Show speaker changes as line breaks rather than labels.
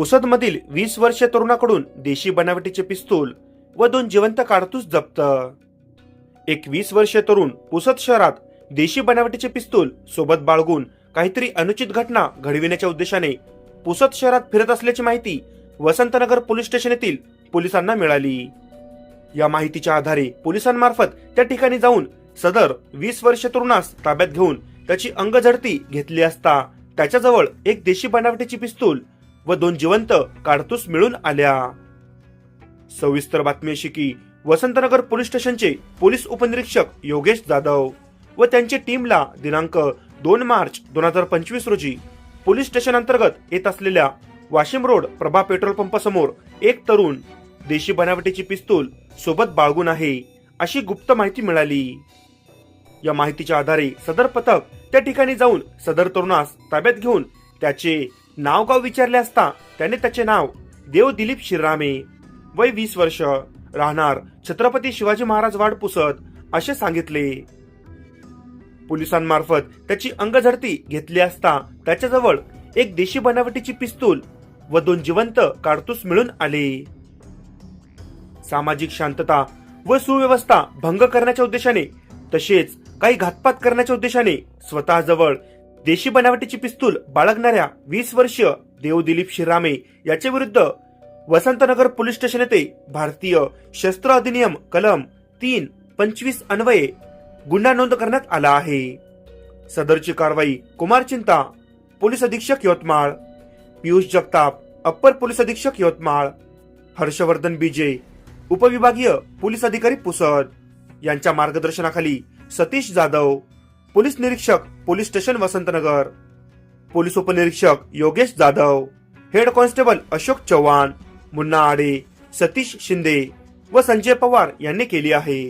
पुसदमधील वीस वर्षीय तरुणाकडून देशी बनावटीचे पिस्तूल व दोन जिवंत कारतूस जप्त. एक वीस वर्षीय तरुण पुसद शहरात देशी बनावटीचे पिस्तूल सोबत बाळगून काहीतरी अनुचित घटना घडविण्याच्या उद्देशाने पुसद शहरात फिरत असल्याची माहिती वसंतनगर पोलीस स्टेशन येथील पोलिसांना मिळाली. या माहितीच्या आधारे पोलिसांमार्फत त्या ठिकाणी जाऊन सदर वीस वर्ष तरुणास ताब्यात घेऊन त्याची अंगझडती घेतली असता त्याच्याजवळ एक देशी बनावटीची पिस्तूल व दोन जिवंत काडतूस मिळून आल्या. सविस्तर बातमी अशी की वसंतनगर पोलीस स्टेशनचे पोलीस उपनिरीक्षक योगेश जाधव व त्यांची टीमला दिनांक दोन मार्च दोन हजार पंचवीस रोजी पोलीस स्टेशन अंतर्गत येत असलेल्या Washim road Prabha petrol pump समोर एक तरुण देशी बनावटीची पिस्तूल सोबत बाळगून आहे अशी गुप्त माहिती मिळाली. या माहितीच्या आधारे सदर पथक त्या ठिकाणी जाऊन सदर तरुणास ताब्यात घेऊन त्याचे नाव गाव विचारले असता त्याने त्याचे नाव देव दिलीप शिररामे वय वीस वर्ष राहणार छत्रपती शिवाजी महाराज वाड पुसत असे सांगितले. पोलिसांमार्फत त्याची अंगझडती घेतली असता त्याच्याजवळ एक देशी बनावटीची पिस्तूल व दोन जिवंत कारतूस मिळून आले. सामाजिक शांतता व सुव्यवस्था भंग करण्याच्या उद्देशाने तसेच काही घातपात करण्याच्या उद्देशाने स्वतःजवळ देशी बनावटीची पिस्तूल बाळगणाऱ्या वीस वर्षीय देव दिलीप शिरामे याच्या विरुद्ध वसंतनगर पोलीस स्टेशन येथे भारतीय शस्त्र अधिनियम कलम तीन पंचवीस अन्वये गुन्हा नोंद करण्यात आला आहे. सदरची कारवाई कुमार चिंता पोलीस अधीक्षक यवतमाळ. पियुष जगताप अप्पर पोलीस अधीक्षक यवतमाळ. हर्षवर्धन बीजे उपविभागीय पोलीस अधिकारी पुसद. यांच्या मार्गदर्शनाखाली सतीश जाधव. पोलीस निरीक्षक पोलीस स्टेशन वसंतनगर. पोलीस उपनिरीक्षक योगेश जाधव. हेड कॉन्स्टेबल अशोक चव्हाण मुन्ना आडे सतीश शिंदे व संजय पवार यांनी केली आहे.